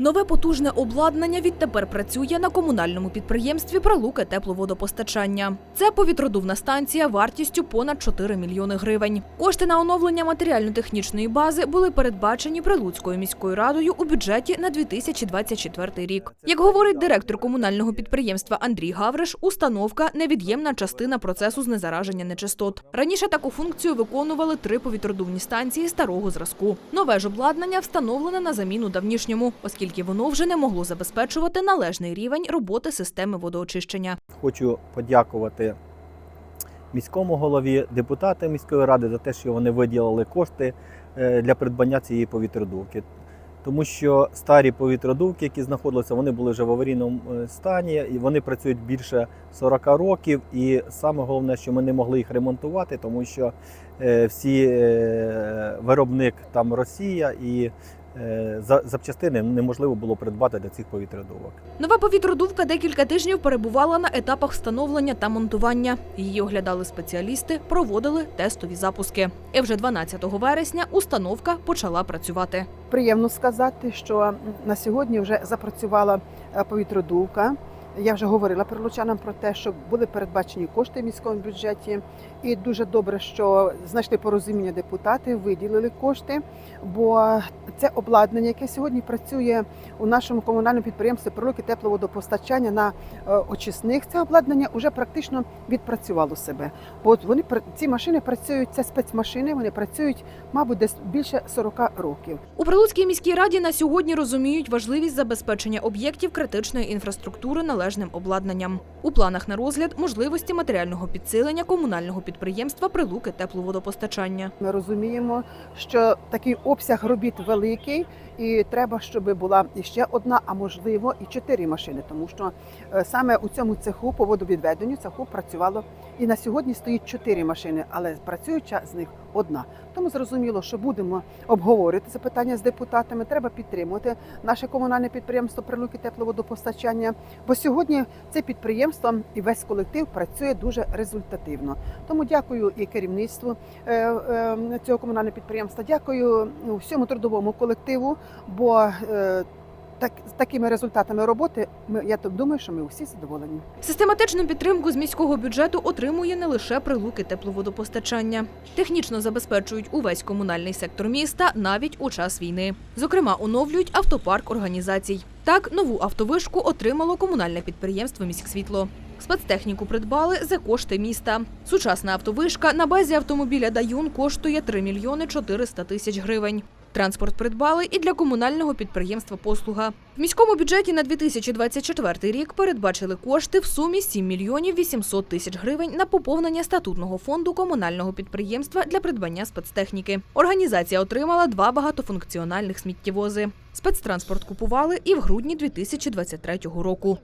Нове потужне обладнання відтепер працює на комунальному підприємстві Прилуки тепловодопостачання. Це повітродувна станція вартістю понад 4 мільйони гривень. Кошти на оновлення матеріально-технічної бази були передбачені Прилуцькою міською радою у бюджеті на 2024 рік. Як говорить директор комунального підприємства Андрій Гавриш, установка невід'ємна частина процесу знезараження нечистот. Раніше таку функцію виконували три повітродувні станції старого зразку. Нове ж обладнання встановлене на заміну давнішньому, оскільки воно вже не могло забезпечувати належний рівень роботи системи водоочищення. Хочу подякувати міському голові, депутатам міської ради за те, що вони виділили кошти е, для придбання цієї повітродувки. Тому що старі повітродувки, які знаходилися, вони були вже в аварійному е, стані, і вони працюють більше 40 років. І саме головне, що ми не могли їх ремонтувати, тому що е, всі виробник там Росія і запчастини неможливо було придбати для цих повітродувок. Нова повітродувка декілька тижнів перебувала на етапах встановлення та монтування. Її оглядали спеціалісти, проводили тестові запуски. І вже 12 вересня установка почала працювати. Приємно сказати, що на сьогодні вже запрацювала е, повітродувка. Я вже говорила прилучанам про те, що були передбачені кошти в міському бюджеті, і дуже добре, що знайшли порозуміння депутати, виділили кошти. Бо це обладнання, яке сьогодні працює у нашому комунальному підприємстві прилуки тепловодопостачання на е, очисних, це обладнання вже практично відпрацювало себе. Бо вони ці машини працюють, це спецмашини, вони працюють, мабуть, десь більше 40 років. У Прилуцькій міській раді на сьогодні розуміють важливість забезпечення об'єктів критичної інфраструктури належним обладнанням. У планах на розгляд можливості матеріального підсилення комунального підприємства Прилуки тепловодопостачання. Ми розуміємо, що такий обсяг робіт великий, і треба, щоб була іще одна, а можливо, і чотири машини, тому що е, саме у цьому цеху по водовідведенню цеху працювало і на сьогодні стоїть чотири машини, але працююча з них одна. Тому зрозуміло, що будемо обговорювати це питання з депутатами. Треба підтримувати наше комунальне підприємство Прилуки тепловодопостачання. Бо сьогодні це підприємство і весь колектив працює дуже результативно. Тому дякую і керівництву е, е, цього комунального підприємства. Дякую всьому трудовому колективу, бо е, так, з такими результатами роботи ми, я думаю, що ми всі задоволені. Систематичну підтримку з міського бюджету отримує не лише прилуки тепловодопостачання. Технічно забезпечують увесь комунальний сектор міста навіть у час війни. Зокрема, оновлюють автопарк організацій. Так, нову автовишку отримало комунальне підприємство «Міськсвітло». Спецтехніку придбали за кошти міста. Сучасна автовишка на базі автомобіля Даюн коштує 3 мільйони 400 тисяч гривень. Транспорт придбали і для комунального підприємства «Послуга». В міському бюджеті на 2024 рік передбачили кошти в сумі 7 мільйонів 800 тисяч гривень на поповнення статутного фонду комунального підприємства для придбання спецтехніки. Організація отримала два багатофункціональних сміттєвози. Спецтранспорт купували і в грудні 2023 року.